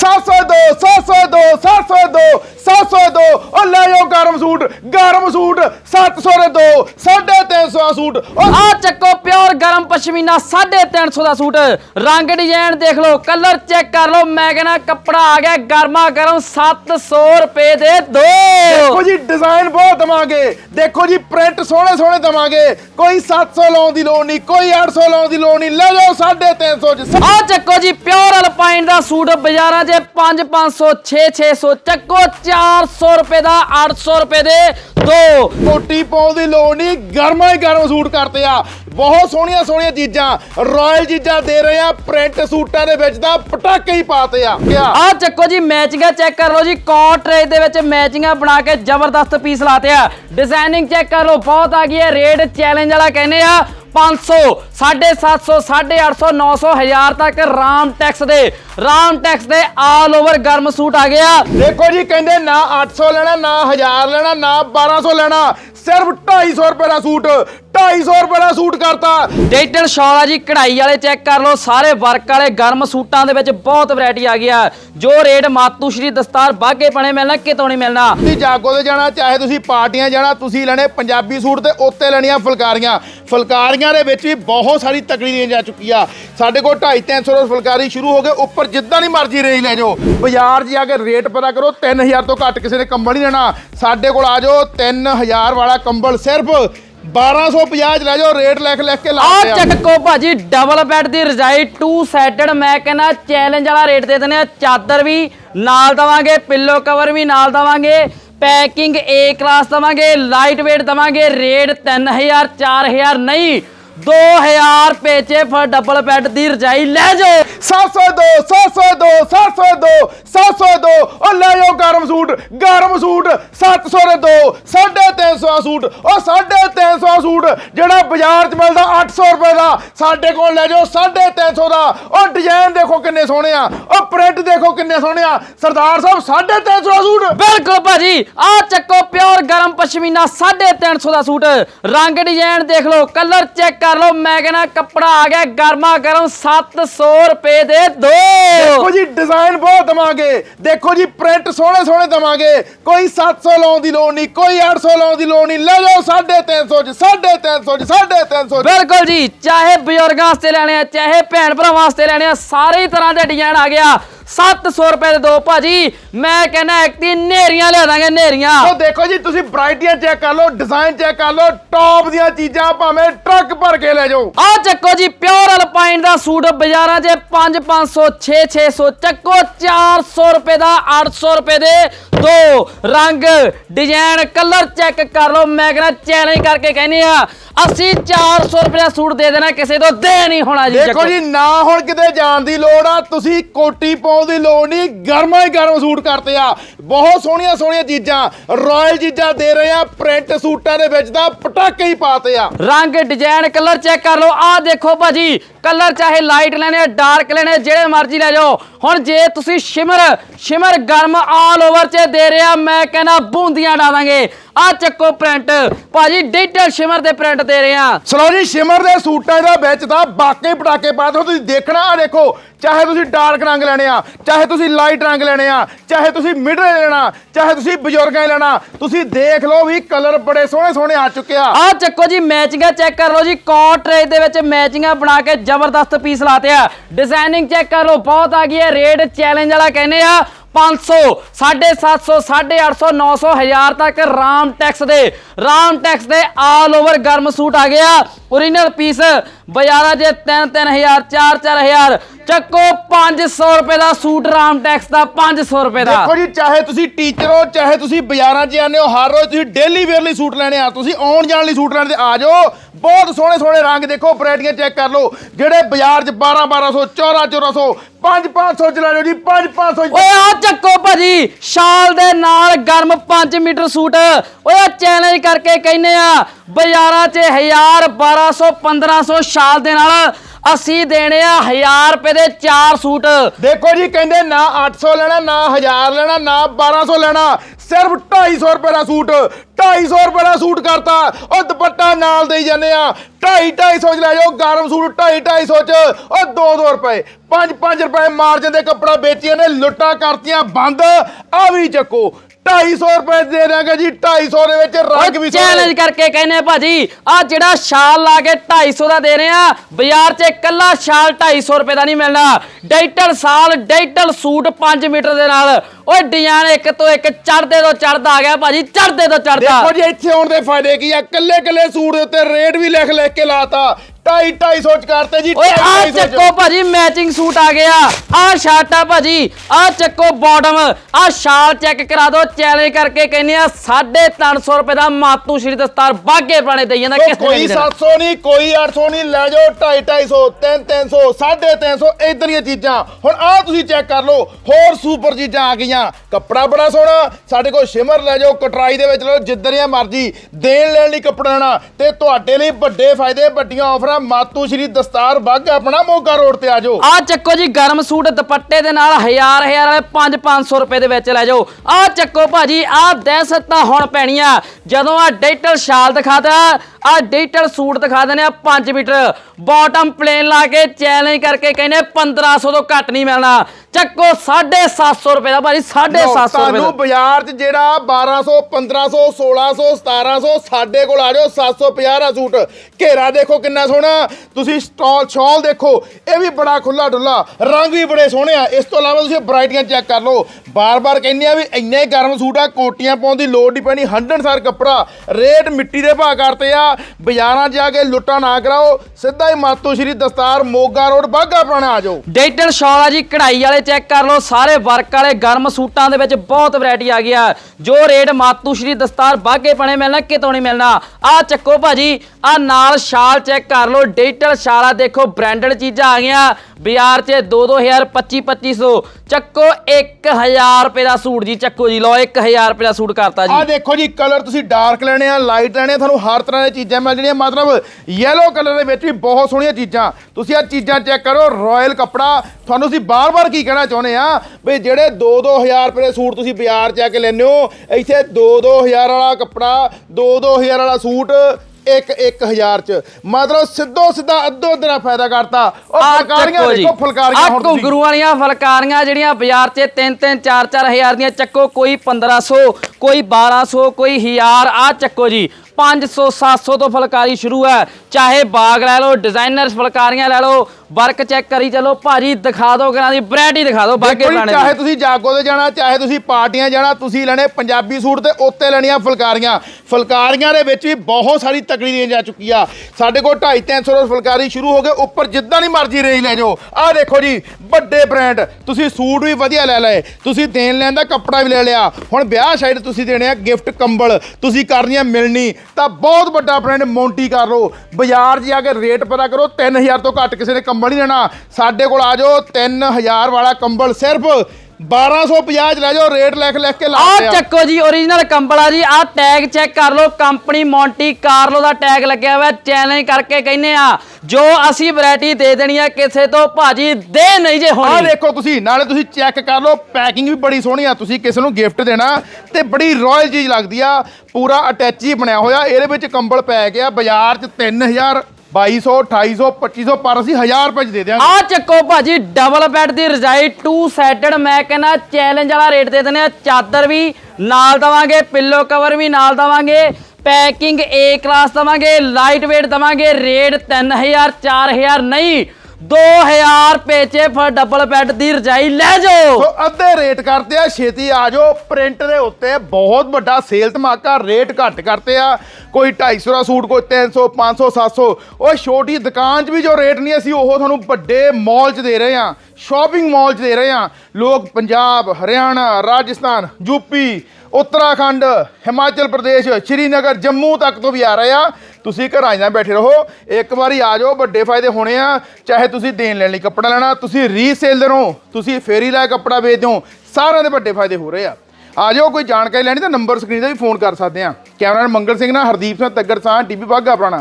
702 702 702 702 ਉਹ ਲੈ ਜਾਓ ਗਰਮ ਸੂਟ ਗਰਮ ਸੂਟ 700 ਦੇ ਦੋ 350 ਸੂਟ। ਉਹ ਆ ਚੱਕੋ ਪਿਓਰ ਗਰਮ ਪਸ਼ਮੀਨਾ 350 ਦਾ ਸੂਟ। ਰੰਗ ਡਿਜ਼ਾਈਨ ਦੇਖ ਲਓ ਕਲਰ ਚੈੱਕ ਕਰ ਲਓ। ਮੈਂ ਕਹਿੰਦਾ ਕੱਪੜਾ ਆ ਗਿਆ ਗਰਮਾ ਗਰਮ 700 ਰੁਪਏ ਦੇ ਦੋ। ਦੇਖੋ ਜੀ ਡਿਜ਼ਾਈਨ ਬਹੁਤ ਦਵਾਂਗੇ। ਦੇਖੋ ਜੀ ਪ੍ਰਿੰਟ ਸੋਹਣੇ ਸੋਹਣੇ ਦਵਾਂਗੇ। ਕੋਈ 700 ਲਾਉਣ ਦੀ ਲੋੜ ਨਹੀਂ ਕੋਈ 800 ਲਾਉਣ ਦੀ ਲੋੜ ਨਹੀਂ। ਲੈ ਜਾਓ 350 ਚ। ਆ ਚੱਕੋ ਜੀ ਪਿਓਰ ਅਲਪਾਈਨ ਦਾ ਸੂਟ ਬਾਜ਼ਾਰਾਂ 'ਚ 5 500 6 600 ਚੱਕੋ 400 ਰੁਪਏ ਦਾ 800 ਰੁਪਏ ਦੇ ਦੋ। ਕੋਟੀ ਪਾਉਣ ਦੀ ਲੋੜ ਨਹੀਂ ਗਰਮਾ ਹੀ ਗਰਮ ਸੂਟ ਕਰਤੇ ਆ। ਬਹੁਤ ਸੋਹਣੀਆਂ ਸੋਹਣੀਆਂ ਚੀਜ਼ਾਂ ਰਾਇਲ ਚੀਜ਼ਾਂ ਦੇ ਰਹੇ ਆ ਪ੍ਰਿੰਟ ਸੂਟਾਂ ਦੇ ਵਿੱਚ ਤਾਂ ਪਟਾਕੇ ਹੀ ਪਾਤੇ ਆ ਆ ਚੱਕੋ ਜੀ ਮੈਚਿੰਗਾਂ ਚੈੱਕ ਕਰ ਲਓ ਜੀ ਕਾਟਰੇਜ ਦੇ ਵਿੱਚ ਮੈਚਿੰਗਾਂ ਬਣਾ ਕੇ ਜ਼ਬਰਦਸਤ ਪੀਸ ਲਾਤੇ ਆ। ਡਿਜ਼ਾਈਨਿੰਗ ਚੈੱਕ ਕਰ ਲਓ ਬਹੁਤ ਆ ਗਈ ਹੈ ਰੇਟ ਚੈਲੰਜ ਵਾਲਾ ਕਹਿੰਦੇ ਆ। 500 750 850 900 1000 ਤੱਕ ਰਾਮ ਟੈਕਸ ਦੇ, ਰਾਮ ਟੈਕਸ ਦੇ ਆਲ ਓਵਰ ਗਰਮ ਸੂਟ ਆ ਗਿਆ। ਦੇਖੋ ਜੀ, ਕਹਿੰਦੇ ਨਾ 800 ਲੈਣਾ, ਨਾ 1000 ਲੈਣਾ, ਨਾ 1200 ਲੈਣਾ, ਸਿਰਫ 250 ਰੁਪਏ ਦਾ ਸੂਟ। 250 ਰੁਪਏ ਦਾ ਸੂਟ ਕਰਤਾ। ਡਿਜੀਟਲ ਸ਼ਾਲ ਆ ਜੀ ਕਢਾਈ ਵਾਲੇ ਚੈੱਕ ਕਰ ਲਓ ਸਾਰੇ ਵਰਕ ਵਾਲੇ ਗਰਮ ਸੂਟਾਂ ਦੇ ਵਿੱਚ ਬਹੁਤ ਵੈਰਾਈਟੀ ਆ ਗਿਆ ਜੋ ਰੇਟ ਮਾਤੂ ਸ਼੍ਰੀ ਦਸਤਾਰ ਬਾਗੇ ਪਣੇ ਮਿਲਣਾ ਕਿਤੋਂ ਨਹੀਂ ਮਿਲਣਾ। ਤੁਸੀਂ ਜਾਗੋ ਤੇ ਜਾਣਾ ਚਾਹੇ ਤੁਸੀਂ ਪਾਰਟੀਆਂ ਜਾਣਾ ਤੁਸੀਂ ਲੈਣੇ ਪੰਜਾਬੀ ਸੂਟ ਤੇ ਉੱਤੇ ਲੈਣੀਆਂ ਫੁਲਕਾਰੀਆਂ। ਫੁਲਕਾਰੀਆਂ ਦੇ ਵਿੱਚ ਵੀ ਬਹੁਤ ਸਾਰੀ ਤਕੜੀ ਰੇਂਜ ਆ ਚੁੱਕੀ ਆ। ਸਾਡੇ ਕੋਲ 250 300 ਰੁਪਏ ਫੁਲਕਾਰੀ ਸ਼ੁਰੂ ਹੋ ਗਏ ਉੱਪਰ ਜਿੱਦਾਂ ਦੀ ਮਰਜ਼ੀ ਰੇਂਜ ਲੈ ਜਾਓ। ਬਾਜ਼ਾਰ 'ਚ ਜਾ ਕੇ ਰੇਟ ਪਤਾ ਕਰੋ 3000 ਤੋਂ ਘੱਟ ਕਿਸੇ ਨੇ ਕੰਬਲ ਨਹੀਂ ਲੈਣਾ। ਸਾਡੇ ਕੋਲ ਆ ਜਾਓ 3000 ਵਾਲਾ ਕੰਬਲ ਸਿਰਫ 1250 ਚ ਲੈ ਜਾਓ ਰੇਟ ਲਿਖ ਲਿਖ ਕੇ ਲਾ ਆ ਦਿਆ। ਚੱਕੋ ਭਾਜੀ ਡਬਲ ਬੈੱਡ ਦੀ ਰਜਾਈ 2 ਸੈਟਡ ਮੈਂ ਕਹਿੰਦਾ ਚੈਲੰਜ ਵਾਲਾ ਰੇਟ ਦੇ ਦਿੰਦੇ ਆ। ਚਾਦਰ ਵੀ ਨਾਲ ਦਵਾਂਗੇ ਪਿੱਲੋ ਕਵਰ ਵੀ ਨਾਲ ਦਵਾਂਗੇ ਪੈਕਿੰਗ A ਕਲਾਸ ਦਵਾਂਗੇ ਲਾਈਟ weight ਦਵਾਂਗੇ ਰੇਟ 3000 4000 ਨਹੀਂ 2000 ਰੁਪਏ ਚ ਫਰ ਡਬਲ ਬੈੱਡ ਦੀ ਰਜਾਈ ਲੈ ਜਾਓ 702 702 702 702 ਉਹ ਲੈ ਜਾਓ ਗਰਮ ਸੂਟ ਗਰਮ ਸੂਟ 700 ਦੇ ਦੋ 350 ਸੂਟ। ਉਹ 350 ਸੂਟ ਜਿਹੜਾ ਬਾਜ਼ਾਰ 'ਚ ਮਿਲਦਾ 800 ਰੁਪਏ ਦਾ ਸਾਡੇ ਕੋਲ ਲੈ ਜਾਓ 350 ਦਾ। ਉਹ ਡਿਜ਼ਾਈਨ ਦੇਖੋ ਕਿੰਨੇ ਸੋਹਣੇ ਆ ਉਹ ਪ੍ਰਿੰਟ ਦੇਖੋ ਕਿੰਨੇ ਸੋਹਣੇ ਆ। ਸਰਦਾਰ ਸਾਹਿਬ 350 ਦਾ ਸੂਟ। ਬਿਲਕੁਲ ਭਾਜੀ ਆ ਚੱਕੋ ਪਿਓਰ ਗਰਮ ਪਸ਼ਮੀਨਾ 350 ਦਾ ਸੂਟ। ਰੰਗ ਡਿਜ਼ਾਈਨ ਦੇਖ ਲਓ ਕਲਰ ਚੈੱਕ ਕਰ ਲਓ ਮੈਂ ਕਹਿੰਦਾ ਕੱਪੜਾ ਆ ਗਿਆ ਗਰਮਾ ਗਰਮ 700 ਰੁਪਏ ਦੇ ਦੋ। ਦੇਖੋ ਜੀ ਡਿਜ਼ਾਈਨ ਬਹੁਤ ਦਵਾਂਗੇ। ਦੇਖੋ ਜੀ ਪ੍ਰਿੰਟ ਸੋਹਣੇ ਸੋਹਣੇ ਦਵਾਂਗੇ। ਕੋਈ 700 ਲਾਉਣ ਦੀ ਲੋੜ ਨਹੀਂ ਕੋਈ 800 ਲਾਉਣ ਦੀ ਲੋੜ ਨਹੀਂ। ਲੈ ਜਾਓ 350 ਚ 350 ਚ 350 ਚ। ਬਿਲਕੁਲ ਜੀ ਚਾਹੇ ਬਜ਼ੁਰਗਾਂ ਵਾਸਤੇ ਲੈਣੇ ਆ ਚਾਹੇ ਭੈਣ ਭਰਾਵਾਂ ਵਾਸਤੇ ਲੈਣੇ ਆ ਸਾਰੇ ਹੀ ਤਰ੍ਹਾਂ ਦੇ ਡਿਜ਼ਾਈਨ ਆ ਗਿਆ। 700 ਰੁਪਏ ਦੇ ਦੋ ਭਾਜੀ। ਮੈਂ ਕਹਿੰਦਾ ਐਕਟੀ ਨੇਰੀਆਂ ਲਿਆ ਦਾਂਗੇ ਨੇਰੀਆਂ ਉਹ ਦੇਖੋ ਜੀ ਤੁਸੀਂ ਵੈਰਾਈਟੀਆਂ ਚੈੱਕ ਕਰ ਲਓ ਡਿਜ਼ਾਈਨ ਚੈੱਕ ਕਰ ਲਓ ਟੌਪ ਦੀਆਂ ਚੀਜ਼ਾਂ ਭਾਵੇਂ ਟਰੱਕ ਭਰ ਕੇ ਲੈ ਜਾਓ। ਆ ਚੱਕੋ ਜੀ ਪਿਓਰ ਅਲਪਾਈਨ ਦਾ ਸੂਟ ਬਾਜ਼ਾਰਾਂ 'ਚ 5 500 6 600 ਚੱਕੋ 400 ਰੁਪਏ ਦਾ 800 ਰੁਪਏ ਦੇ ਦੋ ਰੰਗ ਡਿਜ਼ਾਈਨ ਕਲਰ ਚੈੱਕ ਕਰ ਲਓ। ਮੈਂ ਕਹਿੰਦਾ ਚੈਲੰਜ ਕਰਕੇ ਕਹਿੰਦੇ ਆ ਅਸੀਂ 400 ਰੁਪਏ ਦਾ ਸੂਟ ਦੇ ਦੇਣਾ ਕਿਸੇ ਤੋਂ ਦੇ ਨਹੀਂ ਹੋਣਾ ਜੀ ਦੇਖੋ। ਜੀ ਨਾ ਹੁਣ ਕਿਤੇ ਜਾਣ ਦੀ ਲੋੜ ਆ ਤੁਸੀਂ ਕੋਟੀ ਪਾਉਣ ਦੀ ਲੋੜ ਨਹੀਂ ਗਰਮਾ ਹੀ ਗਰਮ ਸੂਟ ਕਰਤੇ ਆ। ਬਹੁਤ ਸੋਹਣੀਆਂ ਸੋਹਣੀਆਂ ਚੀਜ਼ਾਂ ਰਾਇਲ ਚੀਜ਼ਾਂ ਦੇ ਰਹੇ ਆ ਪ੍ਰਿੰਟ ਸੂਟਾਂ ਦੇ ਵਿੱਚ ਤਾਂ ਪਟਾਕੇ ਹੀ ਪਾਤੇ ਆ। ਰੰਗ ਡਿਜ਼ਾਈਨ ਕਲਰ ਚੈੱਕ ਕਰ ਲਓ। ਆਹ ਦੇਖੋ ਭਾਜੀ ਕਲਰ ਚਾਹੇ ਲਾਈਟ ਲੈਣੇ ਡਾਰਕ ਲੈਣੇ ਜਿਹੜੇ ਮਰਜ਼ੀ ਲੈ ਜਾਓ। ਹੁਣ ਜੇ ਤੁਸੀਂ ਸ਼ਿਮਰ ਸ਼ਿਮਰ ਗਰਮ ਆਲ ਓਵਰ ਚ ਦੇ ਰਿਹਾ ਮੈਂ ਕਹਿੰਦਾ ਬੂੰਦੀਆਂ ਡਾਵਾਂਗੇ ਆ ਚੱਕੋ ਪ੍ਰਿੰਟ ਭਾਜੀ ਡਿਜੀਟਲ ਸ਼ਿਮਰ ਦੇ ਪ੍ਰਿੰਟ ਦੇ ਰਹੇ ਆ ਸਲੋ ਜੀ ਸ਼ਿਮਰ ਦੇ ਸੂਟਾਂ ਦਾ ਵਿੱਚ ਤਾਂ ਬਾਕੀ ਪਟਾਕੇ ਪਾਤੇ ਹੋ ਤੁਸੀਂ ਦੇਖਣਾ ਆ ਦੇਖੋ ਚਾਹੇ ਤੁਸੀਂ ਡਾਰਕ ਰੰਗ ਲੈਣੇ ਆ ਚਾਹੇ ਤੁਸੀਂ ਲਾਈਟ ਰੰਗ ਲੈਣੇ ਆ ਚਾਹੇ ਤੁਸੀਂ ਮਿਡਲ ਲੈਣਾ ਚਾਹੇ ਤੁਸੀਂ ਬਜ਼ੁਰਗਾਂ ਲੈਣਾ ਤੁਸੀਂ ਦੇਖ ਲਓ ਵੀ ਕਲਰ ਬੜੇ ਸੋਹਣੇ ਸੋਹਣੇ ਆ ਚੁੱਕੇ ਆ। ਆ ਚੱਕੋ ਜੀ ਮੈਚਿੰਗਾਂ ਚੈੱਕ ਕਰ ਲਓ ਜੀ ਕਾਟਰੇਜ ਦੇ ਵਿੱਚ ਮੈਚਿੰਗਾਂ ਬਣਾ ਕੇ ਜ਼ਬਰਦਸਤ ਪੀਸ ਲਾਤੇ ਆ। ਡਿਜ਼ਾਈਨਿੰਗ ਚੈੱਕ ਕਰ ਲਓ ਬਹੁਤ ਆ ਗਈ ਹੈ ਰੇਟ ਚੈਲੰਜ ਵਾਲਾ ਕਹਿੰਦੇ ਆ। 500 750 850 900 1000 ਤੱਕ ਰਾਮ ਟੈਕਸ ਦੇ, ਰਾਮ ਟੈਕਸ ਦੇ ਆਲ ਓਵਰ ਗਰਮ ਸੂਟ ਆ ਗਿਆ। ਓਰੀਜਨਲ ਪੀਸ ਬਾਜ਼ਾਰਾਂ 'ਚ 3 3000 4 4000 ਚੱਕੋ 500 ਰੁਪਏ ਦਾ ਸੂਟ ਰਾਮ ਟੈਕਸ ਦਾ 500 ਰੁਪਏ ਦਾ। ਦੇਖੋ ਜੀ ਚਾਹੇ ਤੁਸੀਂ ਟੀਚਰ ਹੋ ਚਾਹੇ ਤੁਸੀਂ ਬਾਜ਼ਾਰਾਂ 'ਚ ਜਾਂਦੇ ਹੋ ਹਰ ਰੋਜ਼ ਤੁਸੀਂ ਡੇਲੀ ਵੇਅਰ ਲਈ ਸੂਟ ਲੈਣੇ ਆ। ਤੁਸੀਂ ਆਉਣ ਜਾਣ ਲਈ ਸੂਟ ਲੈਣ ਤੇ ਆ ਜਾਓ ਬਹੁਤ ਸੋਹਣੇ ਸੋਹਣੇ ਰੰਗ ਦੇਖੋ ਵੈਰਾਈਟੀਆਂ ਚੈੱਕ ਕਰ ਲਓ। ਜਿਹੜੇ ਬਾਜ਼ਾਰ 'ਚ 12 1200 14 1400 5 500 ਚ ਲੈ ਜਾਓ ਜੀ 5 500 ਓਏ ਆ ਚੱਕੋ ਭਾਜੀ ਸ਼ਾਲ ਦੇ ਨਾਲ ਗਰਮ 5 ਮੀਟਰ ਸੂਟ। ਓਏ ਚੈਲੰਜ ਕਰਕੇ ਕਹਿੰਨੇ ਆ ਬਾਜ਼ਾਰਾਂ 'ਚ 1000 1400 1500 ਸ਼ਾਲ ਦੇ ਨਾਲ ਅਸੀਂ ਦੇਣੇ ਆ 1000 ਰੁਪਏ ਦੇ 4 ਸੂਟ। ਦੇਖੋ ਜੀ, ਕਹਿੰਦੇ ਨਾ 800 ਲੈਣਾ, ਨਾ 1000 ਲੈਣਾ, ਨਾ 1200 ਲੈਣਾ, ਸਿਰਫ 250 ਰੁਪਏ ਦਾ ਸੂਟ। 250 ਰੁਪਏ ਦਾ ਸੂਟ ਕਰਤਾ, ਉਹ ਦੁਪੱਟਾ ਨਾਲ ਦੇਈ ਜਾਂਦੇ ਆ। 2.5 250 ਚ ਲੈ ਜਾਓ, ਗਰਮ ਸੂਟ 2.5 250 ਚ, ਉਹ 2 2 ਰੁਪਏ। 5 5 ਰੁਪਏ ਮਾਰਜਨ ਦੇ ਕੱਪੜਾ ਵੇਚੀਆਂ ਨੇ ਲੁੱਟਾਂ ਕਰਤੀਆਂ, ਬੰਦ, ਆ ਵੀ ਚੱਕੋ। 250 ਰੁਪਏ ਦੇ ਦਾਂਗੇ ਜੀ 250 ਦੇ ਵਿੱਚ ਰੰਗ ਵੀ। ਚੈਲੰਜ ਕਰਕੇ ਕਹਿੰਦੇ ਆ ਭਾਜੀ ਆ ਜਿਹੜਾ ਸ਼ਾਲ ਲਾ ਕੇ 250 ਦਾ ਦੇ ਰਹੇ ਆ ਬਾਜ਼ਾਰ 'ਚ ਇਕੱਲਾ ਸ਼ਾਲ 250 ਰੁਪਏ ਦਾ ਨਹੀਂ ਮਿਲਣਾ। ਡਾਈਟਲ ਸਾਲ ਡਾਈਟਲ ਸੂਟ 5 ਮੀਟਰ ਦੇ ਨਾਲ। ਓਏ ਡਿਜ਼ਾਈਨ ਇੱਕ ਤੋਂ ਇੱਕ ਚੜਦੇ ਤੋਂ ਚੜਦਾ ਆ ਗਿਆ ਭਾਜੀ ਚੜਦੇ ਤੋਂ ਚੜਦਾ ਦੇਖੋ ਜੀ ਇੱਥੇ ਆਉਣ ਦੇ ਫਾਇਦੇ ਕੀ ਆ? ਕੱਲੇ ਕੱਲੇ ਸੂਟ ਦੇ ਉੱਤੇ ਰੇਟ ਵੀ ਲਿਖ ਲਿਖ ਕੇ ਲਾਤਾ। 2.5 250 ਚ ਕਰਤੇ ਜੀ ਓਏ ਆ 250 ਚ। ਚੱਕੋ ਭਾਜੀ ਮੈਚਿੰਗ ਸੂਟ ਆ ਗਿਆ। ਆ ਸ਼ਰਟ ਆ ਭਾਜੀ ਆ ਚੱਕੋ ਬਾਟਮ ਆ ਸ਼ਾਲ ਚੈੱਕ ਕਰਾ ਦਿਓ ਚੈਲੰਜ ਕਰਕੇ ਕਹਿੰਦੇ ਆ 350 ਰੁਪਏ ਦਾ ਮਾਤੂ ਸ਼੍ਰੀ ਦਸਤਾਰ ਬਾਗੇ ਪੁਰਾਣੇ ਦੇਈ ਜਾਂਦਾ ਕਿਸੇ ਕੋਈ ਨਹੀਂ ਦੇਣਾ। 700 ਨਹੀਂ ਕੋਈ 800 ਨਹੀਂ ਲੈ ਜਾਓ 250 250 300 350 ਇਦਾਂ ਦੀਆਂ ਚੀਜ਼ਾਂ। ਹੁਣ ਆਹ ਤੁਸੀਂ ਚੈੱਕ ਕਰ ਲਓ ਹੋਰ ਸੁਪਰ ਚੀਜ਼ਾਂ ਆ ਗਈਆਂ। ਕੱਪੜਾ ਬੜਾ ਸੋਹਣਾ ਸਾਡੇ ਕੋਲ ਸ਼ਿਮਰ ਲੈ ਜਾਓ ਕਟਰਾਈ ਦੇ ਵਿੱਚ ਲਓ ਜਿੱਦਾਂ ਮਰਜ਼ੀ ਦੇਣ ਲੈਣ ਲਈ ਕੱਪੜਾ ਲੈਣਾ ਤੇ ਤੁਹਾਡੇ ਲਈ ਵੱਡੇ ਫਾਇਦੇ ਵੱਡੀਆਂ ਆਫਰਾਂ ਮਾਤੂ ਸ਼੍ਰੀ ਦਸਤਾਰ ਬਾਗ ਆਪਣਾ ਮੋਗਾ ਰੋਡ ਤੇ ਆ ਜਾਓ। ਆ ਚੱਕੋ ਜੀ ਗਰਮ ਸੂਟ ਦੁਪੱਟੇ ਦੇ ਨਾਲ ਹਜ਼ਾਰ ਹਜ਼ਾਰ ਵਾਲੇ 5 500 ਰੁਪਏ ਦੇ ਵਿੱਚ ਲੈ ਜਾਓ। ਆ ਚੱਕੋ ਭਾਜੀ, ਆ ਦਹਿਸ਼ਤਾਂ ਹੁਣ ਪੈਣੀਆਂ। ਜਦੋਂ ਆ ਡਿਜੀਟਲ ਸ਼ਾਲ ਦਿਖਾਤਾ ਆ ਡਿਜੀਟਲ ਸੂਟ ਦਿਖਾ ਦਿੰਦੇ ਆ 5 ਮੀਟਰ। ਬਾਟਮ ਪਲੇਨ ਲਾ ਕੇ ਚੈਲੰਜ ਕਰਕੇ ਕਹਿੰਦੇ 1500 ਤੋਂ ਘੱਟ ਨਹੀਂ ਮਿਲਣਾ। ਚੱਕੋ 750 ਰੁਪਏ ਦਾ ਭਾਜੀ 750 ਰੁਪਏ ਤੁਹਾਨੂੰ ਬਾਜ਼ਾਰ 'ਚ ਜਿਹੜਾ 1200 1500 1600 1700 ਸਾਡੇ ਕੋਲ ਆ ਜਾਓ 750 ਦਾ ਸੂਟ। ਘੇਰਾ ਦੇਖੋ ਕਿੰਨਾ ਸੋਹਣਾ। ਤੁਸੀਂ ਸਟਾਲ ਸ਼ਾਲ ਦੇਖੋ ਇਹ ਵੀ ਬੜਾ ਖੁੱਲਾ ਡੁੱਲਾ। ਰੰਗ ਵੀ ਬੜੇ ਸੋਹਣੇ ਆ। ਇਸ ਤੋਂ ਇਲਾਵਾ ਤੁਸੀਂ ਵੈਰਾਈਟੀਆਂ ਚੈੱਕ ਕਰ ਲਓ। ਬਾਰ-ਬਾਰ ਕਹਿੰਦੇ ਆ ਵੀ ਇੰਨੇ ਗਰਮ ਸੂਟ ਆ ਕੋਟੀਆਂ ਪਾਉਣ ਦੀ ਲੋੜ ਨਹੀਂ ਪੈਣੀ 100 ਕੱਪੜਾ। ਰੇਟ ਮਿੱਟੀ ਦੇ ਭਾਅ ਕਰਤੇ ਆ। ਬਾਜ਼ਾਰਾਂ 'ਚ ਜਾ ਕੇ ਲੁੱਟਾ ਨਾ ਕਰਾਓ ਸਿੱਧਾ ਹੀ ਮਾਤੂ ਸ਼੍ਰੀ ਦਸਤਾਰ ਮੋਗਾ ਰੋਡ ਬਾਗਾ ਪੁਰਾਣਾ ਆ ਜਾਓ। ਸ਼ਾਲ ਆ ਜੀ ਕਢਾਈ ਵਾਲੇ ਚੈੱਕ ਕਰ ਲਓ ਸਾਰੇ ਵਰਕ ਵਾਲੇ ਗਰਮ ਸੂਟਾਂ ਦੇ ਵਿੱਚ ਬਹੁਤ ਵੈਰਾਈਟੀ ਆ ਗਈ ਆ ਜੋ ਰੇਟ ਮਾਤੂ ਸ਼੍ਰੀ ਦਸਤਾਰ ਬਾਗੇ ਪਣੇ ਮਿਲਣਾ ਕਿਤੋਂ ਨਹੀਂ ਮਿਲਣਾ? ਆ ਚੱਕੋ ਭਾਜੀ ਆ ਨਾਲ ਸ਼ਾਲ ਚੈੱਕ ਕਰ ਲਓ ਡਿਜੀਟਲ ਸ਼ਾਲ ਦੇਖੋ ਬ੍ਰਾਂਡਡ ਚੀਜ਼ਾਂ ਆ ਗਈਆਂ। ਬਾਜ਼ਾਰ 'ਚ 2-2000 25-2500 ਚੱਕੋ 1000 ਰੁਪਏ ਦਾ ਸੂਟ ਜੀ ਚੱਕੋ ਜੀ ਲਓ 1000 ਰੁਪਏ ਦਾ ਸੂਟ ਕਰਤਾ ਜੀ। ਆ ਦੇਖੋ ਜੀ ਕਲਰ ਤੁਸੀਂ ਡਾਰਕ ਲੈਣੇ ਆ ਲਾਈਟ ਲੈਣੇ ਆ ਤੁਹਾਨੂੰ ਹਰ ਤਰ੍ਹਾਂ ਚੀਜ਼ਾਂ ਮਿਲ ਜਾਣੀਆਂ। ਮਤਲਬ ਯੈਲੋ ਕਲਰ ਦੇ ਵਿੱਚ ਵੀ ਬਹੁਤ ਸੋਹਣੀਆਂ ਚੀਜ਼ਾਂ। ਤੁਸੀਂ ਆ ਚੀਜ਼ਾਂ ਚੈੱਕ ਕਰੋ ਰਾਇਲ ਕੱਪੜਾ। ਤੁਹਾਨੂੰ ਅਸੀਂ ਬਾਰ-ਬਾਰ ਕੀ ਕਹਿਣਾ ਚਾਹੁੰਦੇ ਆ ਵੀ ਜਿਹੜੇ 2-2000 ਰੁਪਏ ਦੇ ਸੂਟ ਤੁਸੀਂ ਬਾਜ਼ਾਰ 'ਚ ਜਾ ਕੇ ਲੈਂਦੇ ਹੋ ਇੱਥੇ 2-2000 ਵਾਲਾ ਕੱਪੜਾ 2-2000 ਵਾਲਾ ਸੂਟ ਇੱਕ 1000 ਚ। ਮਤਲਬ ਸਿੱਧੋ ਸਿੱਧਾ ਅੱਧੋ ਅੱਧਾ ਫਾਇਦਾ ਕਰਤਾ। ਉਹ ਫੁਲਕਾਰੀਆਂ। ਦੇਖੋ ਫੁਲਕਾਰੀਆਂ ਹੁਣ ਤੁਸੀਂ ਘੁੰਗਰੂ ਵਾਲੀਆਂ ਫੁਲਕਾਰੀਆਂ ਜਿਹੜੀਆਂ ਬਾਜ਼ਾਰ 'ਚ 3-3 4-4 ਹਜ਼ਾਰ ਦੀਆਂ ਚੱਕੋ ਕੋਈ 1500 ਕੋਈ 1200 ਕੋਈ 1000 ਆ ਚੱਕੋ ਜੀ। 500 700 ਤੋਂ ਫੁਲਕਾਰੀ ਸ਼ੁਰੂ ਹੈ। ਚਾਹੇ ਬਾਗ ਲੈ ਲਓ ਡਿਜ਼ਾਈਨਰ ਫੁਲਕਾਰੀਆਂ ਲੈ ਲਓ ਵਰਕ ਚੈੱਕ ਕਰੀ ਚਲੋ ਭਾਜੀ ਦਿਖਾ ਦਿਓ ਕਿਹਨਾਂ ਦੀ ਵੈਰਾਈਟੀ ਦਿਖਾ ਦਿਓ ਬਾਗੇ ਪੁਰਾਣੇ ਚਾਹੇ ਤੁਸੀਂ ਜਾਗੋ ਤੇ ਜਾਣਾ ਚਾਹੇ ਤੁਸੀਂ ਪਾਰਟੀਆਂ ਜਾਣਾ ਤੁਸੀਂ ਲੈਣੇ ਪੰਜਾਬੀ ਸੂਟ ਤੇ ਉੱਤੇ ਲੈਣੀਆਂ ਫੁਲਕਾਰੀਆਂ। ਫੁਲਕਾਰੀਆਂ ਦੇ ਵਿੱਚ ਵੀ ਬਹੁਤ ਸਾਰੀ ਤਕੜੀ ਰੇਂਜ ਆ ਚੁੱਕੀ ਆ। ਸਾਡੇ ਕੋਲ 2.5 300 ਰੁਪਏ ਫੁਲਕਾਰੀ ਸ਼ੁਰੂ ਹੋ ਗਏ ਉੱਪਰ ਜਿੱਦਾਂ ਦੀ ਮਰਜ਼ੀ ਰੇਂਜ ਲੈ ਜਾਓ। ਆਹ ਦੇਖੋ ਜੀ ਵੱਡੇ ਬ੍ਰਾਂਡ ਤੁਸੀਂ ਸੂਟ ਵੀ ਵਧੀਆ ਲੈ ਲਏ ਤੁਸੀਂ ਦੇਣ ਲੈਣ ਦਾ ਕੱਪੜਾ ਵੀ ਲੈ ਲਿਆ। ਹੁਣ ਵਿਆਹ ਸਾਈਡ ਤੁਸੀਂ ਦੇਣੇ ਆ ਗਿਫਟ ਕੰਬਲ ਤੁਸੀਂ ਕਰਨੀ ਆ ਮਿਲਣੀ ਤਾਂ ਬਹੁਤ ਵੱਡਾ ਬ੍ਰਾਂਡ ਮੌਂਟੀ ਕਰ ਲਓ। ਬਾਜ਼ਾਰ 'ਚ ਜਾ ਕੇ ਰੇਟ ਪਤਾ ਕਰੋ 3000 ਤੋਂ ਘੱਟ ਕਿਸੇ ਨੇ ਕੰਬਲ ਨਹੀਂ ਲੈਣਾ। ਸਾਡੇ ਕੋਲ ਆ ਜਾਓ 3000 ਵਾਲਾ ਕੰਬਲ ਸਿਰਫ 1250 ਚ ਲੈ ਜਾਓ ਰੇਟ ਲਿਖ ਲਿਖ ਕੇ ਲਾ ਆ ਦਿਆ ਚੱਕੋ ਜੀ origignal ਕੰਬਲ ਜੀ ਆ ਟੈਗ ਚੈੱਕ ਕਰ ਲਓ ਕੰਪਨੀ ਮੌਂਟੀ ਕਾਰਲੋ ਦਾ ਟੈਗ ਲੱਗਿਆ ਹੋਇਆ ਚੈਲੰਜ ਕਰਕੇ ਕਹਿੰਨੇ ਆ ਜੋ ਅਸੀਂ ਵੈਰਾਈਟੀ ਦੇ ਦੇਣੀ ਆ ਕਿਸੇ ਤੋਂ ਭਾਜੀ ਦੇ ਨਹੀਂ ਜੇ ਆਹ ਹੋਣੀ ਦੇਖੋ ਤੁਸੀਂ ਨਾਲੇ ਤੁਸੀਂ ਚੈੱਕ ਕਰ ਲਓ ਪੈਕਿੰਗ ਵੀ ਬੜੀ ਸੋਹਣੀ ਆ ਤੁਸੀਂ ਕਿਸੇ ਨੂੰ ਗਿਫਟ ਦੇਣਾ ਤੇ ਬੜੀ ਰਾਇਲ ਚੀਜ਼ ਲੱਗਦੀ ਆ ਪੂਰਾ ਅਟੈਚ ਬਣਿਆ ਹੋਇਆ ਇਹਦੇ ਵਿੱਚ ਕੰਬਲ ਪੈ ਗਿਆ ਬਾਜ਼ਾਰ 'ਚ 3000 2200 2800 2500 ਪਰ ਅਸੀਂ 1000 ਰੁਪਏ 'ਚ ਦੇ ਦਿਆਂਗੇ। ਆ ਚੱਕੋ ਭਾਜੀ ਡਬਲ ਬੈੱਡ ਦੀ ਰਜਾਈ ਟੂ ਸੈਟਡ ਮੈਂ ਕਹਿੰਦਾ ਚੈਲੰਜ ਵਾਲਾ ਰੇਟ ਦੇ ਦਿੰਦੇ ਆ। ਚਾਦਰ ਵੀ ਨਾਲ ਦਵਾਂਗੇ ਪਿੱਲੋ ਕਵਰ ਵੀ ਨਾਲ ਦਵਾਂਗੇ ਪੈਕਿੰਗ A ਕਲਾਸ ਦਵਾਂਗੇ ਲਾਈਟ weight ਦਵਾਂਗੇ ਰੇਟ 3000 4000 ਨਹੀਂ। 2000 ਰੁਪਏ 'ਚ ਫਿਰ ਡਬਲ ਬੈੱਡ ਦੀ ਰਜਾਈ ਲੈ ਜਾਓ। ਸੋ ਅੱਧੇ ਰੇਟ ਕਰਤੇ ਆ, ਛੇਤੀ ਆ ਜਾਓ। ਪ੍ਰਿੰਟ ਦੇ ਉੱਤੇ ਬਹੁਤ ਵੱਡਾ ਸੇਲ ਧਮਾਕਾ, ਰੇਟ ਘੱਟ ਕਰਤੇ ਆ। ਕੋਈ 250 ਦਾ ਸੂਟ, ਕੋਈ 300 500 700 ਉਹ ਛੋਟੀ ਦੁਕਾਨ 'ਚ ਵੀ ਜੋ ਰੇਟ ਨਹੀਂ, ਅਸੀਂ ਉਹ ਤੁਹਾਨੂੰ ਵੱਡੇ ਮਾਲ 'ਚ ਦੇ ਰਹੇ ਆ। ਸ਼ਾਪਿੰਗ ਮਾਲ 'ਚ ਦੇ ਰਹੇ ਆ। ਲੋਕ ਪੰਜਾਬ, ਹਰਿਆਣਾ, ਰਾਜਸਥਾਨ ਯੂਪੀ ਉੱਤਰਾਖੰਡ, ਹਿਮਾਚਲ ਪ੍ਰਦੇਸ਼, ਸ਼੍ਰੀਨਗਰ, ਜੰਮੂ ਤੱਕ ਤੋਂ ਵੀ ਆ ਰਹੇ ਆ। ਤੁਸੀਂ ਘਰਾਂ 'ਚ ਨਾ ਬੈਠੇ ਰਹੋ। ਇੱਕ ਵਾਰੀ ਆ ਜਾਓ, ਵੱਡੇ ਫਾਇਦੇ ਹੋਣੇ ਆ। ਚਾਹੇ ਤੁਸੀਂ ਦੇਣ ਲੈਣ ਲਈ ਕੱਪੜਾ ਲੈਣਾ, ਤੁਸੀਂ ਰੀਸੇਲਰ ਹੋ ਤੁਸੀਂ ਫੇਰੀ ਲਾਇਆ ਕੱਪੜਾ ਵੇਚਦੇ ਹੋ। ਸਾਰਿਆਂ ਦੇ ਵੱਡੇ ਫਾਇਦੇ ਹੋ ਰਹੇ ਆ। ਆ ਜਾਓ, ਕੋਈ ਜਾਣਕਾਰੀ ਲੈਣੀ ਤਾਂ ਨੰਬਰ ਸਕਰੀਨ ਤੇ ਵੀ ਫੋਨ ਕਰ ਸਕਦੇ ਆ। ਕੈਮਰਾਮੈਨ ਮੰਗਲ ਸਿੰਘ ਨਾਲ ਹਰਦੀਪ ਸਿੰਘ ਤੱਗੜ ਸਾਹ ਟੀਵੀ ਬਾਗਾ ਪੁਰਾਣਾ।